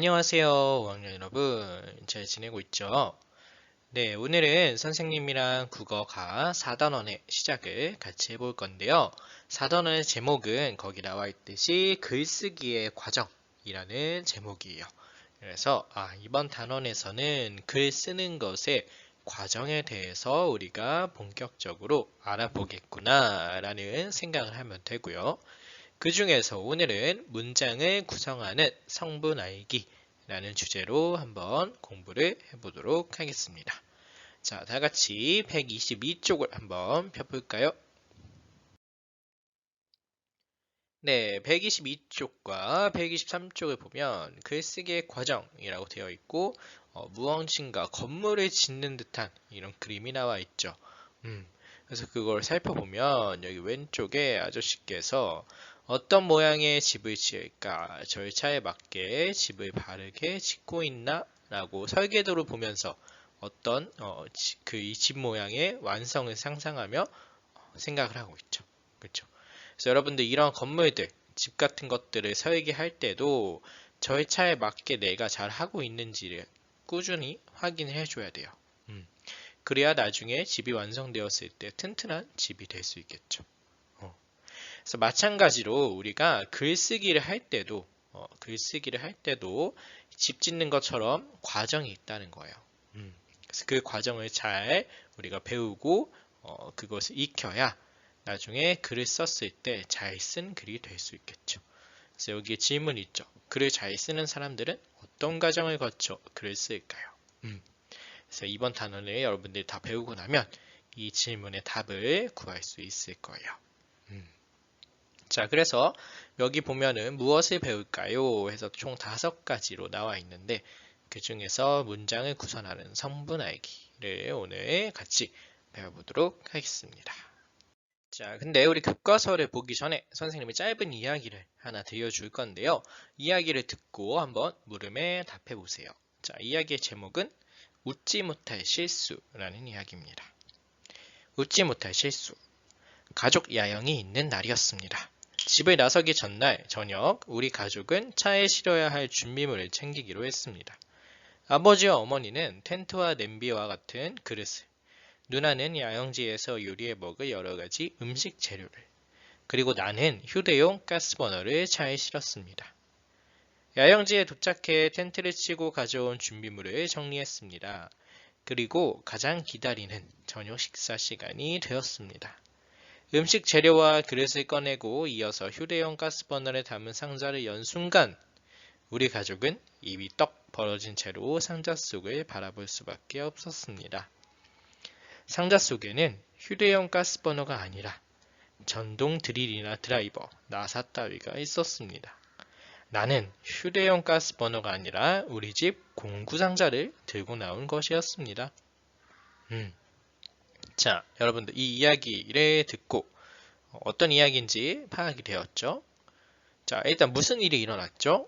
안녕하세요, 5학년 여러분. 잘 지내고 있죠? 네, 오늘은 선생님이랑 국어가 4단원의 시작을 같이 해볼 건데요. 4단원의 제목은 거기 나와 있듯이 글쓰기의 과정이라는 제목이에요. 그래서 아, 이번 단원에서는 글 쓰는 것의 과정에 대해서 우리가 본격적으로 알아보겠구나 라는 생각을 하면 되고요. 그 중에서 오늘은 문장을 구성하는 성분 알기 라는 주제로 한번 공부를 해보도록 하겠습니다. 자, 다 같이 122쪽을 한번 펴볼까요? 네, 122쪽과 123쪽을 보면 글쓰기의 과정이라고 되어 있고 어, 무언신가 건물을 짓는 듯한 이런 그림이 나와 있죠. 음, 그래서 그걸 살펴보면 여기 왼쪽에 아저씨께서 어떤 모양의 집을 지을까? 절차에 맞게 집을 바르게 짓고 있나? 라고 설계도를 보면서 어떤 어, 그이 집 모양의 완성을 상상하며 생각을 하고 있죠. 그렇죠? 그래서 여러분들 이런 건물들, 집 같은 것들을 설계할 때도 절차에 맞게 내가 잘 하고 있는지를 꾸준히 확인을 해줘야 돼요. 음. 그래야 나중에 집이 완성되었을 때 튼튼한 집이 될 수 있겠죠. 그래서 마찬가지로 우리가 글쓰기를 할 때도 어, 글쓰기를 할 때도 집 짓는 것처럼 과정이 있다는 거예요. 음, 그래서 그 과정을 잘 우리가 배우고 어, 그것을 익혀야 나중에 글을 썼을 때 잘 쓴 글이 될 수 있겠죠. 그래서 여기에 질문 있죠. 글을 잘 쓰는 사람들은 어떤 과정을 거쳐 글을 쓸까요? 음, 그래서 이번 단원을 여러분들이 다 배우고 나면 이 질문의 답을 구할 수 있을 거예요. 음. 자, 그래서 여기 보면은 무엇을 배울까요? 해서 총 다섯 가지로 나와 있는데 그 중에서 문장을 구성하는 성분 알기를 오늘 같이 배워보도록 하겠습니다. 자, 근데 우리 교과서를 보기 전에 선생님이 짧은 이야기를 하나 들려줄 건데요. 이야기를 듣고 한번 물음에 답해 보세요. 자, 이야기의 제목은 웃지 못할 실수라는 이야기입니다. 웃지 못할 실수. 가족 야영이 있는 날이었습니다. 집을 나서기 전날 저녁 우리 가족은 차에 실어야 할 준비물을 챙기기로 했습니다. 아버지와 어머니는 텐트와 냄비와 같은 그릇을, 누나는 야영지에서 요리해 먹을 여러 가지 음식 재료를, 그리고 나는 휴대용 가스버너를 차에 실었습니다. 야영지에 도착해 텐트를 치고 가져온 준비물을 정리했습니다. 그리고 가장 기다리는 저녁 식사 시간이 되었습니다. 음식 재료와 그릇을 꺼내고 이어서 휴대용 가스버너를 담은 상자를 연 순간 우리 가족은 입이 떡 벌어진 채로 상자 속을 바라볼 수밖에 없었습니다. 상자 속에는 휴대용 가스버너가 아니라 전동 드릴이나 드라이버, 나사 따위가 있었습니다. 나는 휴대용 가스버너가 아니라 우리 집 공구상자를 들고 나온 것이었습니다. 음, 자, 여러분들 이 이야기를 듣고 어떤 이야기인지 파악이 되었죠? 자, 일단 무슨 일이 일어났죠?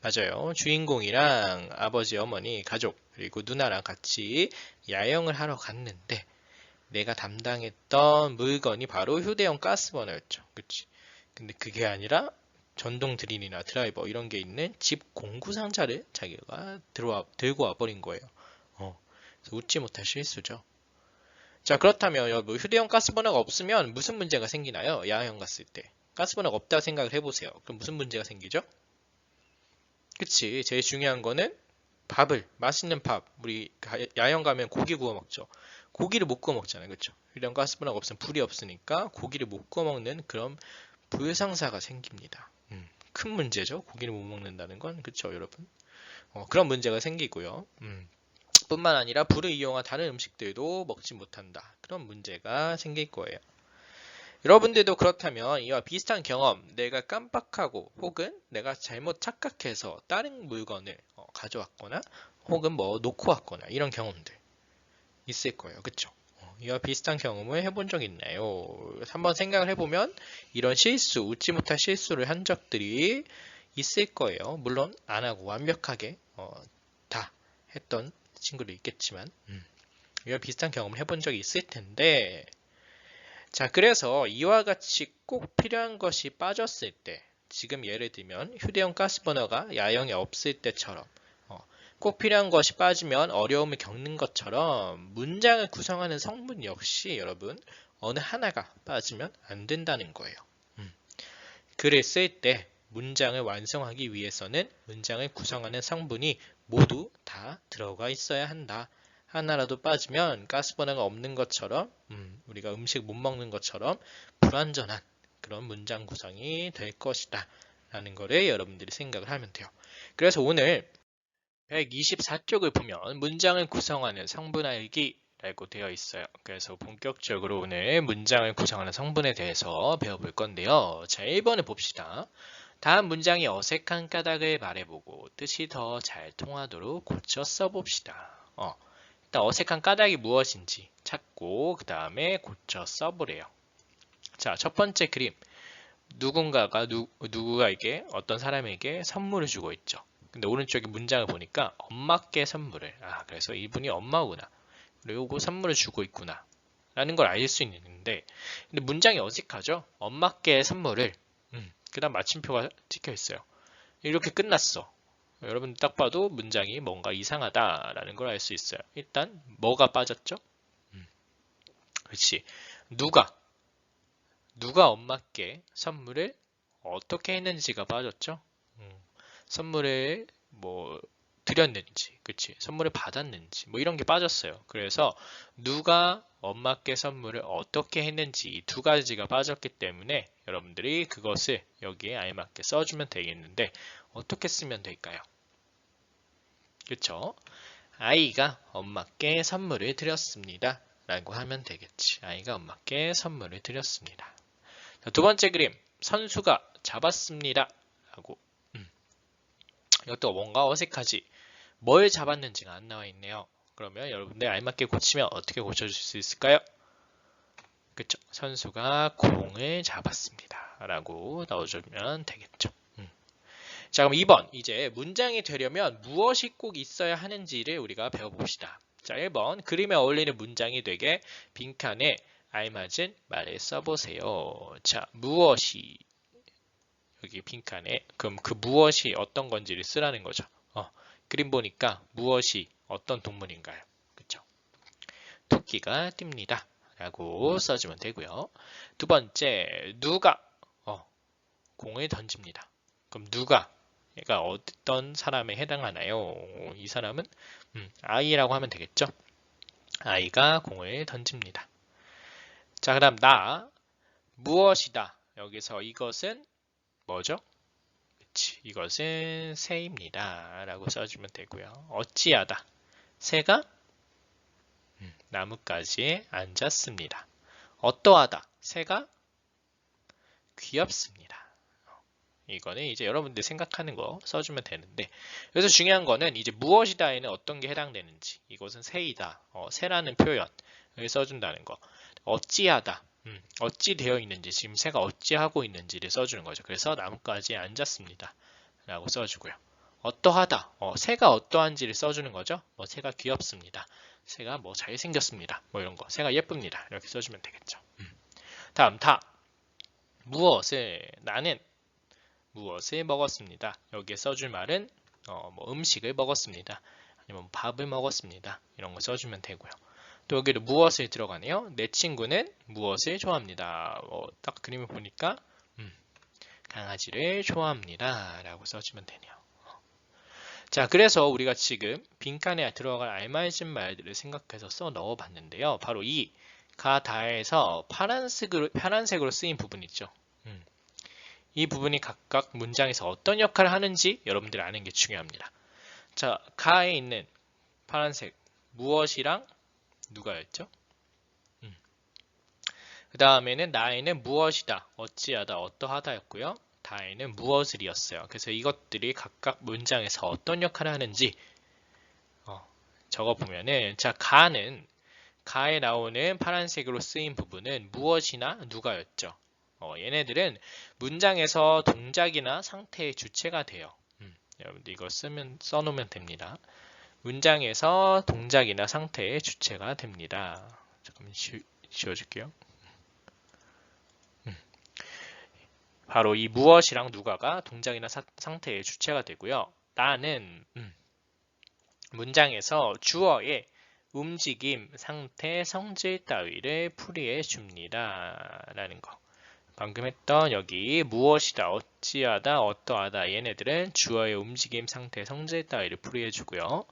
맞아요. 주인공이랑 아버지, 어머니, 가족, 그리고 누나랑 같이 야영을 하러 갔는데 내가 담당했던 물건이 바로 휴대용 가스버너였죠. 그치? 근데 그게 아니라 전동 드릴이나 드라이버 이런 게 있는 집 공구 상자를 자기가 들고 와버린 거예요. 어, 웃지 못할 실수죠. 자 그렇다면 뭐 휴대용 가스버너가 없으면 무슨 문제가 생기나요? 야영 갔을 때 가스버너가 없다 생각을 해보세요. 그럼 무슨 문제가 생기죠? 그치 제일 중요한 거는 밥을 맛있는 밥 우리 야영 가면 고기 구워 먹죠. 고기를 못 구워 먹잖아요. 그쵸? 휴대용 가스버너가 없으면 불이 없으니까 고기를 못 구워 먹는 그런 불상사가 생깁니다. 음, 큰 문제죠. 고기를 못 먹는다는 건 그쵸 여러분? 어, 그런 문제가 생기고요. 음. 뿐만 아니라 불을 이용한 다른 음식들도 먹지 못한다. 그런 문제가 생길 거예요. 여러분들도 그렇다면 이와 비슷한 경험, 내가 깜빡하고 혹은 내가 잘못 착각해서 다른 물건을 어, 가져왔거나 혹은 뭐 놓고 왔거나 이런 경험들 있을 거예요. 그쵸? 어, 이와 비슷한 경험을 해본 적 있나요? 한번 생각을 해보면 이런 실수, 웃지 못할 실수를 한 적들이 있을 거예요. 물론 안 하고 완벽하게 어, 다 했던 친구도 있겠지만 음. 이와 비슷한 경험을 해본 적이 있을 텐데 자 그래서 이와 같이 꼭 필요한 것이 빠졌을 때 지금 예를 들면 휴대용 가스버너가 야영에 없을 때처럼 어, 꼭 필요한 것이 빠지면 어려움을 겪는 것처럼 문장을 구성하는 성분 역시 여러분 어느 하나가 빠지면 안 된다는 거예요. 음. 글을 쓸 때 문장을 완성하기 위해서는 문장을 구성하는 성분이 모두 다 들어가 있어야 한다. 하나라도 빠지면 가스버너가 없는 것처럼 음, 우리가 음식 못 먹는 것처럼 불완전한 그런 문장 구성이 될 것이다. 라는 거를 여러분들이 생각을 하면 돼요. 그래서 오늘 124쪽을 보면 문장을 구성하는 성분 알기 라고 되어 있어요. 그래서 본격적으로 오늘 문장을 구성하는 성분에 대해서 배워볼 건데요. 자, 1번을 봅시다. 다음 문장이 어색한 까닭을 말해보고 뜻이 더 잘 통하도록 고쳐 써봅시다. 어, 일단 어색한 까닭이 무엇인지 찾고 그 다음에 고쳐 써보래요. 자, 첫 번째 그림. 누군가가 누, 누구가에게 어떤 사람에게 선물을 주고 있죠. 근데 오른쪽에 문장을 보니까 엄마께 선물을. 아, 그래서 이분이 엄마구나. 그리고 선물을 주고 있구나. 라는 걸 알 수 있는데, 근데 문장이 어색하죠? 엄마께 선물을. 음, 그 다음 마침표가 찍혀 있어요. 이렇게 끝났어. 여러분 딱 봐도 문장이 뭔가 이상하다라는 걸 알 수 있어요. 일단 뭐가 빠졌죠? 음, 그렇지. 누가 누가 엄마께 선물을 어떻게 했는지가 빠졌죠? 음, 선물을 뭐 드렸는지, 그치? 선물을 받았는지, 뭐 이런 게 빠졌어요. 그래서 누가 엄마께 선물을 어떻게 했는지 이 두 가지가 빠졌기 때문에 여러분들이 그것을 여기에 알맞게 써주면 되겠는데 어떻게 쓰면 될까요? 그쵸? 아이가 엄마께 선물을 드렸습니다. 라고 하면 되겠지. 아이가 엄마께 선물을 드렸습니다. 자, 두 번째 그림. 선수가 잡았습니다. 하고 음. 이것도 뭔가 어색하지. 뭘 잡았는지가 안 나와 있네요. 그러면 여러분들 알맞게 고치면 어떻게 고쳐줄 수 있을까요? 그쵸? 선수가 공을 잡았습니다. 라고 넣어주면 되겠죠. 음. 자, 그럼 2번. 이제 문장이 되려면 무엇이 꼭 있어야 하는지를 우리가 배워봅시다. 자, 1번. 그림에 어울리는 문장이 되게 빈칸에 알맞은 말을 써보세요. 자, 무엇이 여기 빈칸에 그럼 그 무엇이 어떤 건지를 쓰라는 거죠. 어, 그림 보니까 무엇이 어떤 동물인가요? 그쵸? 토끼가 뜁니다. 라고 써주면 되고요. 두 번째, 누가 어, 공을 던집니다. 그럼 누가 얘가 어떤 사람에 해당하나요? 이 사람은 음, 아이라고 하면 되겠죠? 아이가 공을 던집니다. 자, 그 다음 나 무엇이다. 여기서 이것은 뭐죠? 그치, 이것은 새입니다. 라고 써주면 되고요. 어찌하다. 새가 음, 나뭇가지에 앉았습니다. 어떠하다. 새가 귀엽습니다. 이거는 이제 여러분들 생각하는 거 써주면 되는데 그래서 중요한 거는 이제 무엇이다에는 어떤 게 해당되는지 이것은 새이다 어, 새라는 표현을 써준다는 거 어찌하다 음, 어찌 되어 있는지 지금 새가 어찌 하고 있는지를 써주는 거죠. 그래서 나뭇가지에 앉았습니다. 라고 써주고요. 어떠하다? 어, 새가 어떠한지를 써주는 거죠? 뭐 새가 귀엽습니다. 새가 뭐 잘생겼습니다. 뭐 이런 거. 새가 예쁩니다. 이렇게 써주면 되겠죠. 음. 다음 다 무엇을 나는 무엇을 먹었습니다. 여기에 써줄 말은 어, 뭐 음식을 먹었습니다. 아니면 밥을 먹었습니다. 이런 거 써주면 되고요. 또 여기도 무엇을 들어가네요. 내 친구는 무엇을 좋아합니다. 어, 딱 그림을 보니까 음, 강아지를 좋아합니다. 라고 써주면 되네요. 자, 그래서 우리가 지금 빈칸에 들어갈 알맞은 말들을 생각해서 써 넣어 봤는데요. 바로 이 가다에서 파란색으로, 파란색으로 쓰인 부분 있죠. 음. 이 부분이 각각 문장에서 어떤 역할을 하는지 여러분들이 아는 게 중요합니다. 자, 가에 있는 파란색 무엇이랑 누가였죠? 음. 그 다음에는 나에는 무엇이다, 어찌하다, 어떠하다였고요. 다에는 무엇을 이었어요. 그래서 이것들이 각각 문장에서 어떤 역할을 하는지 어, 적어보면은 자 가는 가에 나오는 파란색으로 쓰인 부분은 무엇이나 누가였죠. 어, 얘네들은 문장에서 동작이나 상태의 주체가 돼요. 음, 여러분들 이거 쓰면 써놓으면 됩니다. 문장에서 동작이나 상태의 주체가 됩니다. 잠깐만 지, 지워줄게요. 음. 바로 이 무엇이랑 누가가 동작이나 사- 상태의 주체가 되고요. 나는 음, 문장에서 주어의 움직임, 상태, 성질 따위를 풀이해 줍니다. 라는 거. 방금 했던 여기 무엇이다, 어찌하다, 어떠하다 얘네들은 주어의 움직임, 상태, 성질 따위를 풀이해 주고요.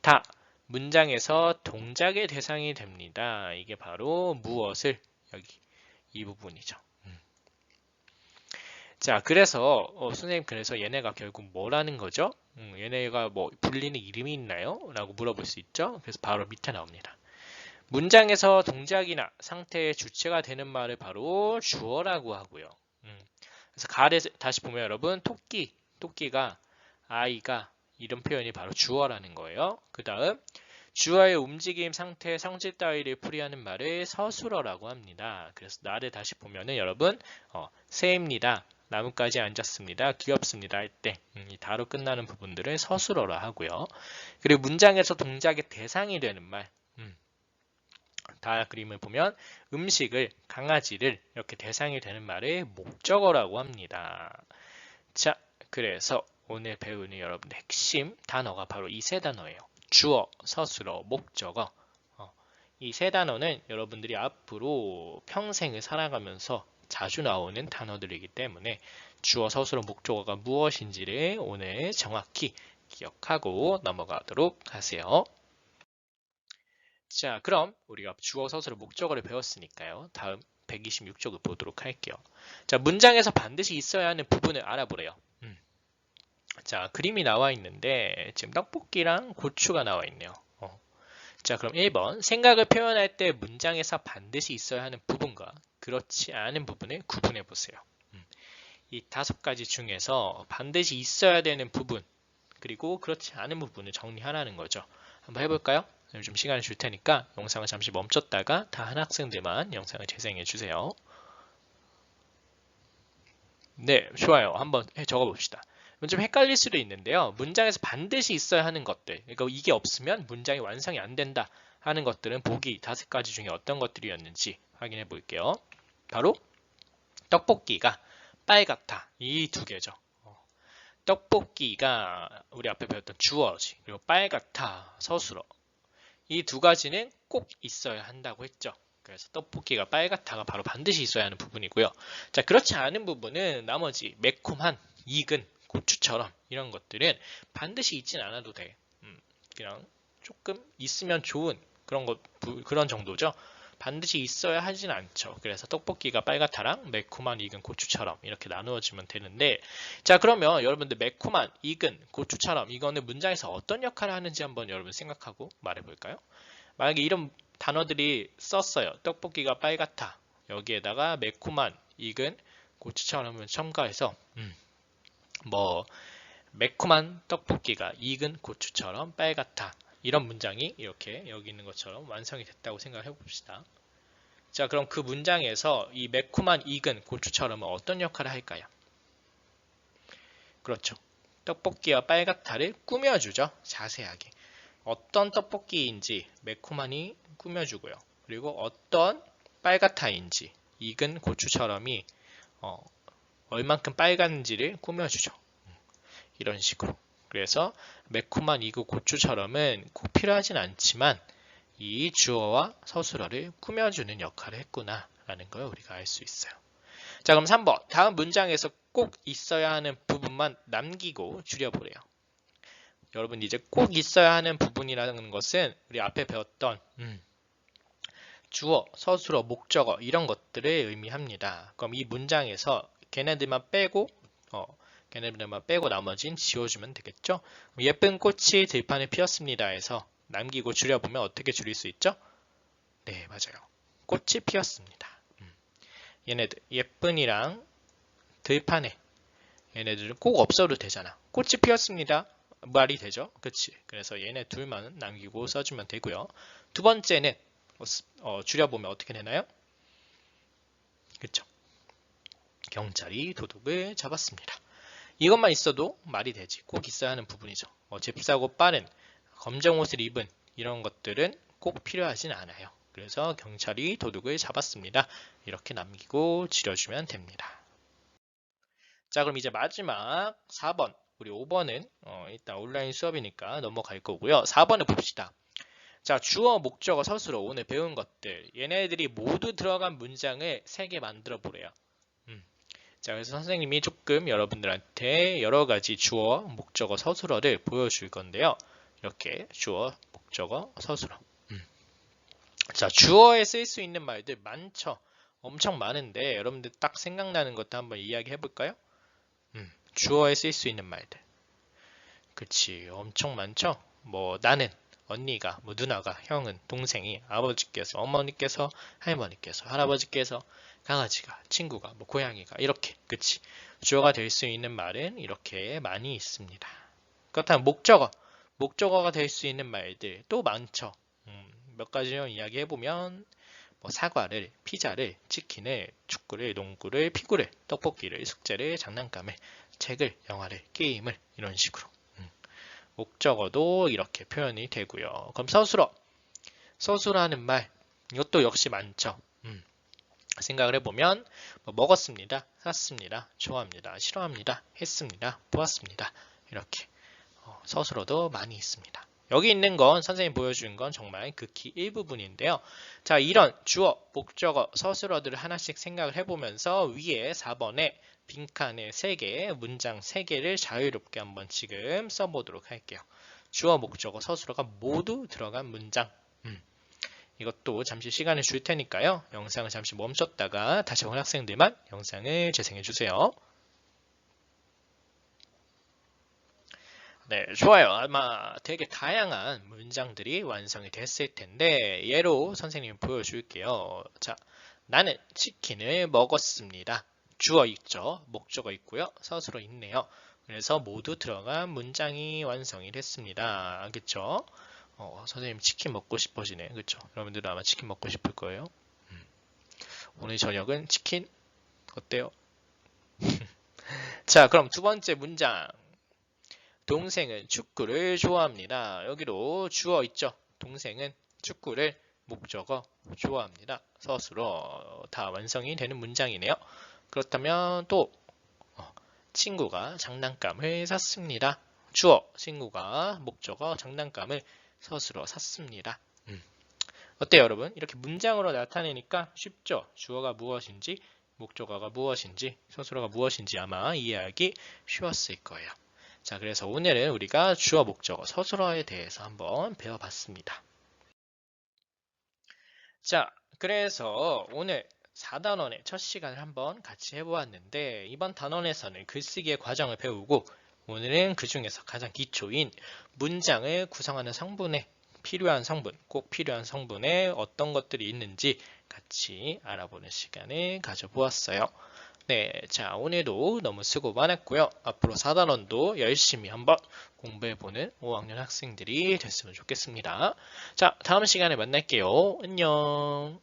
다 문장에서 동작의 대상이 됩니다. 이게 바로 무엇을 여기 이 부분이죠. 음. 자, 그래서 어, 선생님 그래서 얘네가 결국 뭐라는 거죠? 음, 얘네가 뭐 불리는 이름이 있나요? 라고 물어볼 수 있죠. 그래서 바로 밑에 나옵니다. 문장에서 동작이나 상태의 주체가 되는 말을 바로 주어라고 하고요. 음, 그래서 가래 다시 보면 여러분 토끼, 토끼가 아이가 이런 표현이 바로 주어라는 거예요. 그 다음 주어의 움직임, 상태, 성질 따위를 풀이하는 말을 서술어라고 합니다. 그래서 나를 다시 보면은 여러분 어, 새입니다. 나뭇가지 앉았습니다. 귀엽습니다 할 때 이 다로 끝나는 부분들을 서술어라 하고요. 그리고 문장에서 동작의 대상이 되는 말 음, 다 그림을 보면 음식을, 강아지를 이렇게 대상이 되는 말을 목적어라고 합니다. 자, 그래서 오늘 배우는 여러분의 핵심 단어가 바로 이 세 단어예요. 주어, 서술어, 목적어. 이세 단어는 여러분들이 앞으로 평생을 살아가면서 자주 나오는 단어들이기 때문에 주어, 서술어, 목적어가 무엇인지를 오늘 정확히 기억하고 넘어가도록 하세요. 자, 그럼 우리가 주어, 서술어, 목적어를 배웠으니까요. 다음 126쪽을 보도록 할게요. 자, 문장에서 반드시 있어야 하는 부분을 알아보래요. 음. 자, 그림이 나와 있는데 지금 떡볶이랑 고추가 나와 있네요. 어. 자, 그럼 1번 생각을 표현할 때 문장에서 반드시 있어야 하는 부분과 그렇지 않은 부분을 구분해 보세요. 음. 이 다섯 가지 중에서 반드시 있어야 되는 부분 그리고 그렇지 않은 부분을 정리하라는 거죠. 한번 해볼까요? 좀 시간을 줄 테니까 영상을 잠시 멈췄다가 다 한 학생들만 영상을 재생해 주세요. 네, 좋아요. 한번 적어 봅시다. 좀 헷갈릴 수도 있는데요. 문장에서 반드시 있어야 하는 것들, 그러니까 이게 없으면 문장이 완성이 안 된다 하는 것들은 보기 다섯 가지 중에 어떤 것들이었는지 확인해 볼게요. 바로 떡볶이가 빨갛다. 이 두 개죠. 어. 떡볶이가 우리 앞에 배웠던 주어지 그리고 빨갛다 서술어 이 두 가지는 꼭 있어야 한다고 했죠. 그래서 떡볶이가 빨갛다가 바로 반드시 있어야 하는 부분이고요. 자 그렇지 않은 부분은 나머지 매콤한 익은 고추처럼 이런 것들은 반드시 있진 않아도 돼. 음, 그냥 조금 있으면 좋은 그런 것 그런 정도죠. 반드시 있어야 하진 않죠. 그래서 떡볶이가 빨갛다랑 매콤한 익은 고추처럼 이렇게 나누어지면 되는데 자 그러면 여러분들 매콤한 익은 고추처럼 이거는 문장에서 어떤 역할을 하는지 한번 여러분 생각하고 말해볼까요? 만약에 이런 단어들이 썼어요. 떡볶이가 빨갛다. 여기에다가 매콤한 익은 고추처럼을 첨가해서 음, 뭐 매콤한 떡볶이가 익은 고추처럼 빨갛다. 이런 문장이 이렇게 여기 있는 것처럼 완성이 됐다고 생각해 봅시다. 자, 그럼 그 문장에서 이 매콤한 익은 고추처럼은 어떤 역할을 할까요? 그렇죠. 떡볶이와 빨갛다를 꾸며주죠. 자세하게. 어떤 떡볶이인지 매콤하니 꾸며주고요. 그리고 어떤 빨갛다인지 익은 고추처럼이 어, 얼만큼 빨간지를 꾸며주죠. 이런 식으로. 그래서 매콤한 이그 고추처럼은 꼭 필요하진 않지만 이 주어와 서술어를 꾸며주는 역할을 했구나 라는 걸 우리가 알 수 있어요. 자 그럼 3번 다음 문장에서 꼭 있어야 하는 부분만 남기고 줄여보래요. 여러분 이제 꼭 있어야 하는 부분이라는 것은 우리 앞에 배웠던 음, 주어, 서술어, 목적어 이런 것들을 의미합니다. 그럼 이 문장에서 걔네들만 빼고 어, 걔네들만 빼고 나머지는 지워주면 되겠죠. 예쁜 꽃이 들판에 피었습니다 해서 남기고 줄여보면 어떻게 줄일 수 있죠? 네 맞아요. 꽃이 피었습니다. 음. 얘네들 예쁜이랑 들판에 얘네들은 꼭 없어도 되잖아. 꽃이 피었습니다. 말이 되죠? 그치. 그래서 얘네 둘만 남기고 써주면 되고요. 두 번째는 어, 줄여보면 어떻게 되나요? 그쵸. 경찰이 도둑을 잡았습니다. 이것만 있어도 말이 되지. 꼭 있어야 하는 부분이죠. 어, 잽싸고 빠른 검정 옷을 입은 이런 것들은 꼭 필요하진 않아요. 그래서 경찰이 도둑을 잡았습니다. 이렇게 남기고 지려주면 됩니다. 자, 그럼 이제 마지막 4번. 우리 5번은 어, 일단 온라인 수업이니까 넘어갈 거고요. 4번을 봅시다. 자, 주어, 목적어, 서술어 오늘 배운 것들. 얘네들이 모두 들어간 문장을 3개 만들어 보래요. 음. 자, 그래서 선생님이 조금 여러분들한테 여러 가지 주어, 목적어, 서술어를 보여줄 건데요. 이렇게 주어, 목적어, 서술어. 음. 자, 주어에 쓸 수 있는 말들 많죠. 엄청 많은데 여러분들 딱 생각나는 것도 한번 이야기해 볼까요? 음, 주어에 쓸 수 있는 말들. 그치, 엄청 많죠? 뭐 나는, 언니가, 뭐 누나가, 형은, 동생이, 아버지께서, 어머니께서, 할머니께서, 할아버지께서, 강아지가, 친구가, 뭐 고양이가 이렇게 그치. 주어가 될 수 있는 말은 이렇게 많이 있습니다. 그렇다면 목적어, 목적어가 될 수 있는 말들 또 많죠. 음, 몇 가지를 이야기해 보면 뭐 사과를, 피자를, 치킨을, 축구를, 농구를, 피구를, 떡볶이를, 숙제를, 장난감을, 책을, 영화를, 게임을 이런 식으로 음. 목적어도 이렇게 표현이 되고요. 그럼 서술어, 서술어하는 말 이것도 역시 많죠. 음. 생각을 해보면 뭐 먹었습니다, 샀습니다, 좋아합니다, 싫어합니다, 했습니다, 보았습니다 이렇게 어, 서술어도 많이 있습니다. 여기 있는 건 선생님 보여준 건 정말 극히 일부분인데요. 자, 이런 주어, 목적어, 서술어들을 하나씩 생각을 해보면서 위에 4번에 빈칸에 3개, 문장 3개를 자유롭게 한번 지금 써보도록 할게요. 주어, 목적어, 서술어가 모두 들어간 문장. 음. 이것도 잠시 시간을 줄 테니까요. 영상을 잠시 멈췄다가 다시 온 학생들만 영상을 재생해 주세요. 네, 좋아요. 아마 되게 다양한 문장들이 완성이 됐을 텐데 예로 선생님이 보여줄게요. 자, 나는 치킨을 먹었습니다. 주어 있죠. 목적어 있고요. 서술어 있네요. 그래서 모두 들어간 문장이 완성이 됐습니다. 그쵸? 어, 선생님 치킨 먹고 싶어지네. 그쵸? 여러분들도 아마 치킨 먹고 싶을 거예요. 음. 오늘 저녁은 치킨 어때요? 자, 그럼 두 번째 문장. 동생은 축구를 좋아합니다. 여기로 주어 있죠. 동생은 축구를 목적어 좋아합니다. 서술어 다 완성이 되는 문장이네요. 그렇다면 또 어, 친구가 장난감을 샀습니다. 주어 친구가 목적어 장난감을 서술어 샀습니다. 음. 어때요 여러분? 이렇게 문장으로 나타내니까 쉽죠? 주어가 무엇인지 목적어가 무엇인지 서술어가 무엇인지 아마 이해하기 쉬웠을 거예요. 자, 그래서 오늘은 우리가 주어, 목적어, 서술어에 대해서 한번 배워봤습니다. 자, 그래서 오늘 4단원의 첫 시간을 한번 같이 해보았는데 이번 단원에서는 글쓰기의 과정을 배우고 오늘은 그 중에서 가장 기초인 문장을 구성하는 성분에 필요한 성분, 꼭 필요한 성분에 어떤 것들이 있는지 같이 알아보는 시간을 가져보았어요. 네, 자 오늘도 너무 수고 많았고요. 앞으로 4단원도 열심히 한번 공부해보는 5학년 학생들이 됐으면 좋겠습니다. 자, 다음 시간에 만날게요. 안녕.